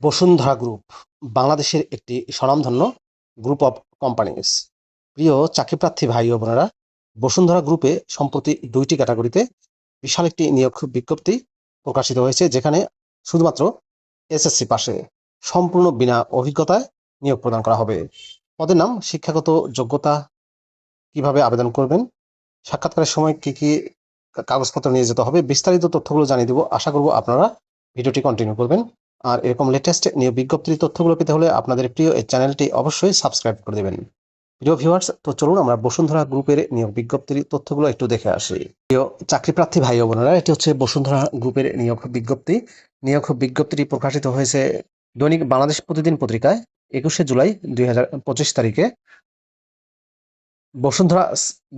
Bashundhara group বাংলাদেশের একটি স্বনামধন্য গ্রুপ অফ কোম্পানিজ প্রিয় চাকরিপ্রার্থী ভাই ও বোনেরা, বসুন্ধরা গ্রুপে সম্প্রতি দুইটি ক্যাটাগরিতে বিশাল একটি নিয়োগ বিজ্ঞপ্তি প্রকাশিত হয়েছে, যেখানে শুধুমাত্র এসএসসি পাশে সম্পূর্ণ বিনা অভিজ্ঞতায় নিয়োগ প্রদান করা হবে। পদের নাম, শিক্ষাগত যোগ্যতা কীভাবে আবেদন করবেন, সাক্ষাৎকারের সময় কি কি কাগজপত্র নিয়ে যেতে হবে, বিস্তারিত তথ্যগুলো জানিয়ে দেবো। আশা করব আপনারা ভিডিওটি কন্টিনিউ করবেন। আর এরকম লেটেস্ট নিয়োগ বিজ্ঞপ্তির তথ্যগুলো পেতে হলে আপনাদের প্রিয় এই চ্যানেলটি অবশ্যই সাবস্ক্রাইব করে দেবেন। প্রিয় ভিউয়ার্স তো চলুন আমরা বসুন্ধরা গ্রুপের নিয়োগ বিজ্ঞপ্তির তথ্যগুলো একটু দেখে আসি। প্রিয় চাকরি প্রার্থী ভাই বোনেরা, এটি হচ্ছে বসুন্ধরা গ্রুপের নিয়োগ বিজ্ঞপ্তি। নিয়োগ বিজ্ঞপ্তিটি প্রকাশিত হয়েছে দৈনিক বাংলাদেশ প্রতিদিন পত্রিকায়, একুশে জুলাই দুই হাজার পঁচিশ তারিখে। বসুন্ধরা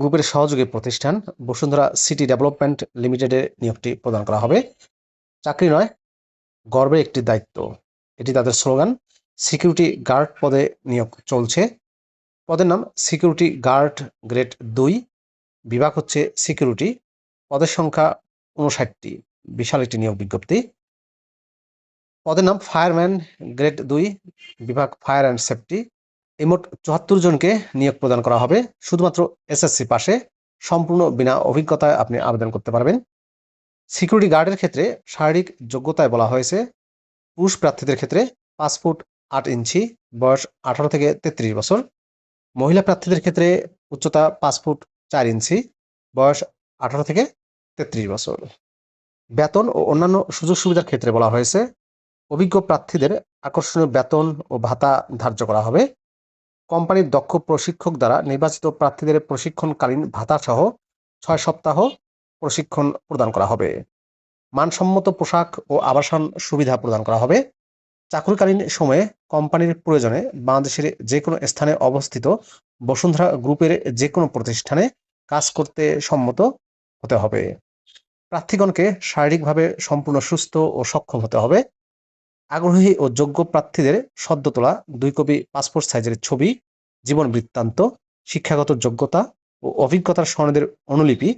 গ্রুপের সহযোগী প্রতিষ্ঠান, বসুন্ধরা সিটি ডেভেলপমেন্ট লিমিটেডের নিয়োগটি প্রদান করা হবে। চাকরি নয় গর্বের একটি দায়িত্ব। এটি তাদের স্লোগান, সিকিউরিটি গার্ড পদে নিয়োগ চলছে। পদের নাম, সিকিউরিটি গার্ড গ্রেড দুই বিভাগ হচ্ছে সিকিউরিটি, পদের সংখ্যা উনষাটটি বিশাল একটি নিয়োগ বিজ্ঞপ্তি। পদের নাম, ফায়ারম্যান গ্রেড দুই বিভাগ ফায়ার অ্যান্ড সেফটি। এই মোট চুয়াত্তর জনকে নিয়োগ প্রদান করা হবে, শুধুমাত্র এসএসসি পাশে। সম্পূর্ণ বিনা অভিজ্ঞতায় আপনি আবেদন করতে পারবেন। সিকিউরিটি গার্ডের ক্ষেত্রে শারীরিক যোগ্যতায় বলা হয়েছে। পুরুষ প্রার্থীদের ক্ষেত্রে পাঁচ ফুট আট ইঞ্চি বয়স আঠারো থেকে তেত্রিশ বছর। মহিলা প্রার্থীদের ক্ষেত্রে উচ্চতা পাঁচ ফুট চার ইঞ্চি বয়স আঠারো থেকে তেত্রিশ বছর। বেতন ও অন্যান্য সুযোগ সুবিধার ক্ষেত্রে বলা হয়েছে। অভিজ্ঞ প্রার্থীদের আকর্ষণীয় বেতন ও ভাতা ধার্য করা হবে। কোম্পানির দক্ষ প্রশিক্ষক দ্বারা নির্বাচিত প্রার্থীদের প্রশিক্ষণকালীন ভাতা সহ ছয় সপ্তাহ প্রশিক্ষণ প্রদান করা হবে। মানসম্মত পোশাক ও আবাসন সুবিধা প্রদান করা হবে। চাকরিকালীন সময়ে কোম্পানির প্রয়োজনে বাংলাদেশের যে কোনো স্থানে অবস্থিত বসুন্ধরা গ্রুপের যে কোনো প্রতিষ্ঠানে কাজ করতে সম্মত হতে হবে। প্রার্থীগণকে শারীরিকভাবে সম্পূর্ণ সুস্থ ও সক্ষম হতে হবে। আগ্রহী ও যোগ্য প্রার্থীদের সদ্য তোলা দুই কপি পাসপোর্ট সাইজের ছবি, জীবন বৃত্তান্ত, শিক্ষাগত যোগ্যতা ও অভিজ্ঞতার সনদের অনুলিপি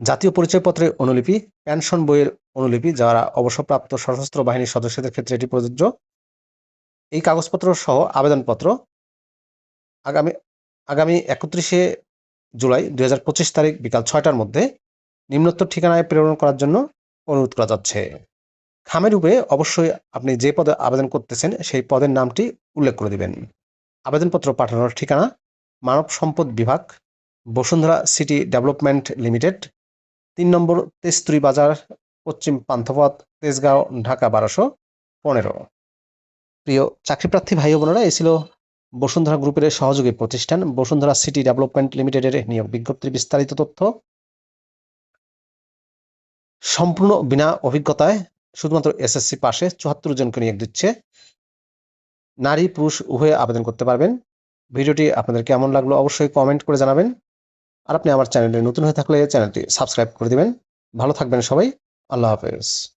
জাতীয় পরিচয়পত্রের অনুলিপি, পেনশন বইয়ের অনুলিপি যারা অবসরপ্রাপ্ত সশস্ত্র বাহিনীর সদস্যদের ক্ষেত্রে এটি প্রযোজ্য। এই কাগজপত্র সহ আবেদনপত্র। আগামী আগামী একত্রিশে জুলাই দু হাজার পঁচিশ তারিখ বিকাল ছয়টার মধ্যে নিম্নোক্ত ঠিকানায় প্রেরণ করার জন্য অনুরোধ করা যাচ্ছে। খামের রূপে অবশ্যই আপনি যে পদে আবেদন করতেছেন সেই পদের নামটি উল্লেখ করে দিবেন। আবেদনপত্র পাঠানোর ঠিকানা, মানব সম্পদ বিভাগ, বসুন্ধরা সিটি ডেভেলপমেন্ট লিমিটেড তিন নম্বর তেস্তুরি বাজার, পশ্চিম পান্থপথ, তেজগাঁও, ঢাকা বারোশো পনেরো। প্রিয় চাকরিপ্রার্থী ভাই বোনেরা এ ছিল বসুন্ধরা গ্রুপের সহযোগী প্রতিষ্ঠান, বসুন্ধরা সিটি ডেভেলপমেন্ট লিমিটেডের নিয়োগ বিজ্ঞপ্তির বিস্তারিত তথ্য। সম্পূর্ণ বিনা অভিজ্ঞতায় শুধুমাত্র এসএসসি পাশে চুয়াত্তর জনকে নিয়োগ দিচ্ছে। নারী, পুরুষ, উভয়ে আবেদন করতে পারবেন। ভিডিওটি আপনাদের কেমন লাগল অবশ্যই কমেন্ট করে জানাবেন। আর আপনি আমার চ্যানেলে নতুন হয়ে থাকলে চ্যানেলটি সাবস্ক্রাইব করে দিবেন। ভালো থাকবেন সবাই। আল্লাহ হাফেজ।